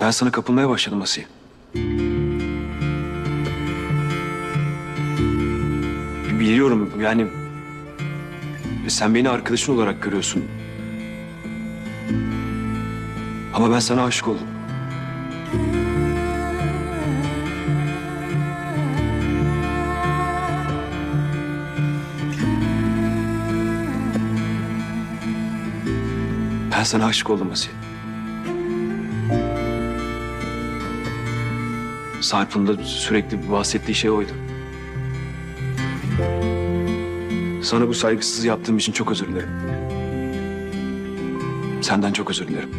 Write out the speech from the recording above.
Ben sana kapılmaya başladım Asiye. Biliyorum yani sen beni arkadaşın olarak görüyorsun. Ama ben sana aşık oldum. Ben sana aşık oldum Asiye. Sarp'ın da sürekli bahsettiği şey oydu. Sana bu saygısız yaptığım için çok özür dilerim. Senden çok özür dilerim.